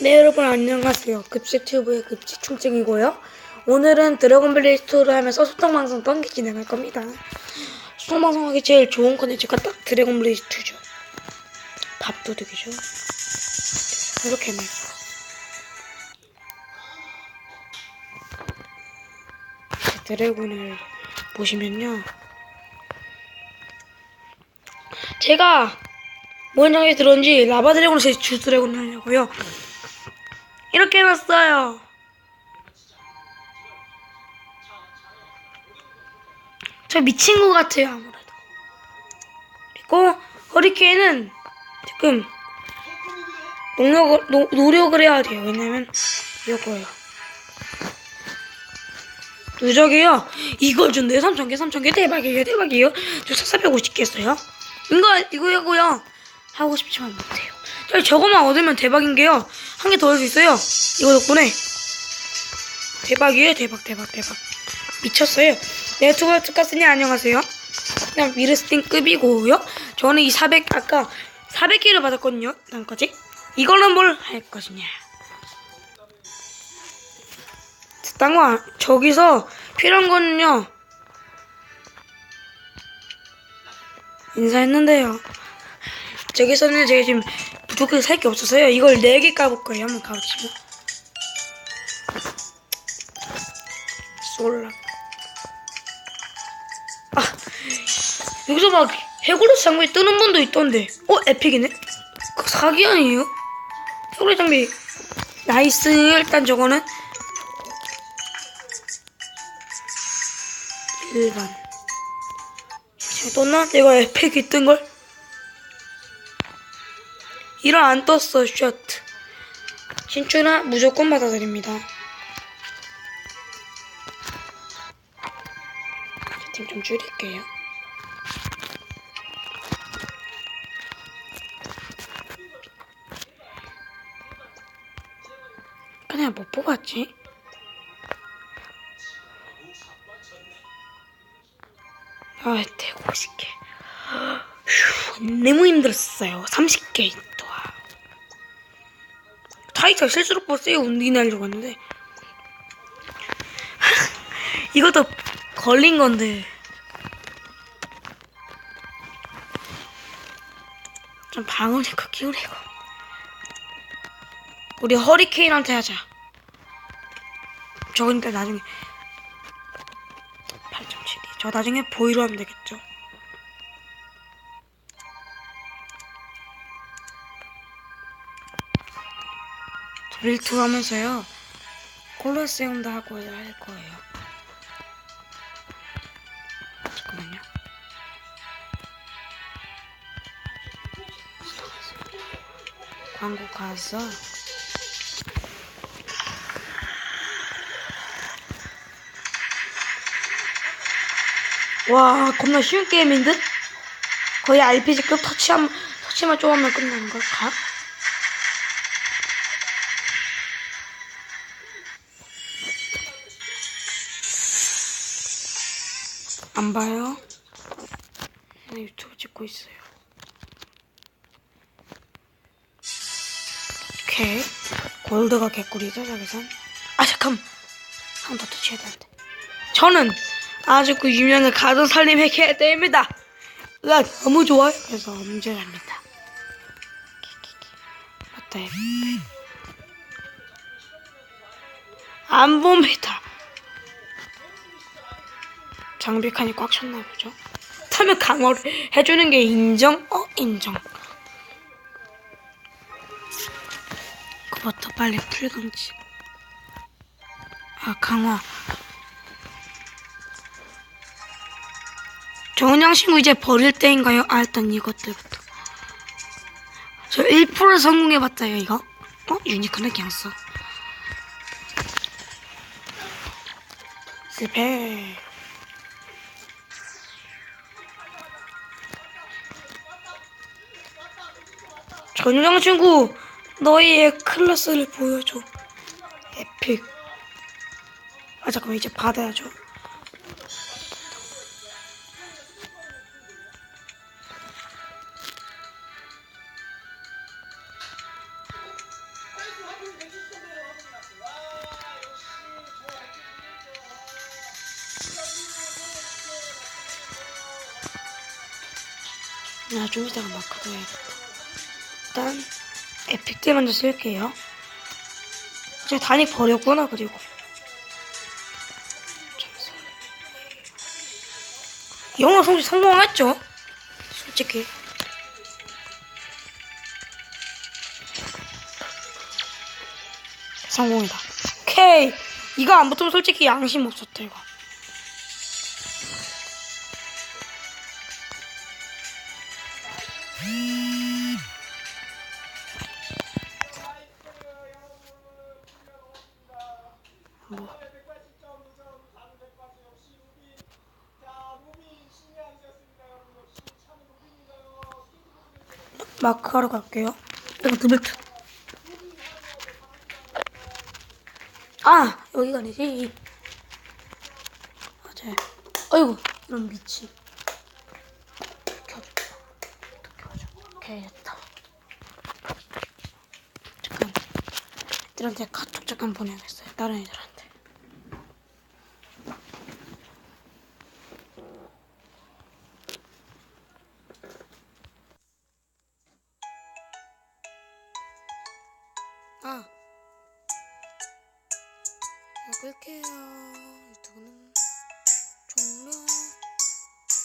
네 여러분 안녕하세요. 급식튜브의 급식충증이고요. 오늘은 드래곤블 리 스토를 하면서 소통방송 던기 진행할 겁니다. 소통방송하기 제일 좋은 컨텐츠가 딱 드래곤블 리 스토죠. 밥도둑이죠. 이렇게 말 드래곤을 보시면요. 제가 뭔 생각이 들었는지 라바 드래곤을 제주 드래곤을 하려고요 이렇게 해놨어요. 저 미친 것 같아요, 아무래도. 그리고 허리케인은 지금 노력을, 노, 노력을 해야 돼요. 왜냐면 이거예요. 누적이요. 이걸 준대요. 3,000개, 3,000개. 대박이에요, 대박이에요. 저 450개 했어요. 이거, 이거고요. 하고 싶지만 못해요. 저 저거만 얻으면 대박인 게요. 한 개 더 할 수 있어요. 이거 덕분에. 대박이에요. 대박, 대박, 대박. 미쳤어요. 네, 투바트 가스님 안녕하세요. 그냥 미르스틴급이고요. 저는 이 400, 아까 400개를 받았거든요. 다음까지. 이걸로 뭘 할 것이냐. 딴거 저기서 필요한 거는요. 인사했는데요. 저기서는 제가 지금 부족하게 살게 없어서요. 이걸 4개 까볼 거예요. 한번 가보시죠. 솔라. 아, 여기서 막 해골로 장비 뜨는 분도 있던데. 어, 에픽이네? 그 사기 아니에요? 해골로 장비. 나이스. 일단 저거는. 일반. 지금 떴나? 내가 에픽이 뜬걸? 이런 안 떴어 셔트 신추나 무조건 받아드립니다. 채팅 좀 줄일게요. 그냥 못 뽑았지? 아 대고 50개 휴, 너무 힘들었어요. 30개 타이틀 실수로 버스에 운디나 하려고 했는데. 이것도 걸린 건데. 좀 방어니까 키우래고 우리 허리케인한테 하자. 저거니까 나중에 8.7이 저 나중에 보이로 하면 되겠죠 릴투 하면서요. 콜로세움도 하고 할 거예요. 잠깐만요. 광고 가서. 와 겁나 쉬운 게임인 듯? 거의 RPG급 터치한, 터치만 좀 하면 끝나는 걸? 각? 안 봐요? 나 유튜브 찍고 있어요. 오케이. 골드가 개꿀이죠, 저기선. 아, 잠깐. 한 번 더 터치해야 되는데. 저는 아주 그 유명한 가든 살림 해야 됩니다. 나 너무 좋아요. 그래서 엄지랍니다. 맞다, 안 봅니다. 장비 칸이 꽉 찼나 보죠. 타면 강화를 해주는 게 인정? 어, 인정. 그부터 빨리 풀강지. 아, 강화. 정은양 친구 이제 버릴 때인가요? 아, 일단 이것들부터. 저 1% 성공해봤다요, 이거. 어? 유니크는 그냥 써. 실패. 전용 친구 너희의 클래스를 보여줘. 에픽. 아 잠깐만 이제 받아야죠. 아, 나좀 이따가 마크 해야겠다. 일단, 에픽트 먼저 쓸게요. 제가 단익 버렸구나, 그리고. 영어 성취 성공했죠? 솔직히. 성공이다. 오케이. 이거 안 붙으면 솔직히 양심 없었다, 이거. 뭐. 마크하러 갈게요. 이거 드벨트. 아 여기가 아니지. 맞아요. 아이고 이런 미치. 켜줘. 켜줘. 오케이 됐다. 잠깐. 애들한테 카톡 잠깐 보내야겠어요. 다른 애들한테. 끌게요. 유튜브는.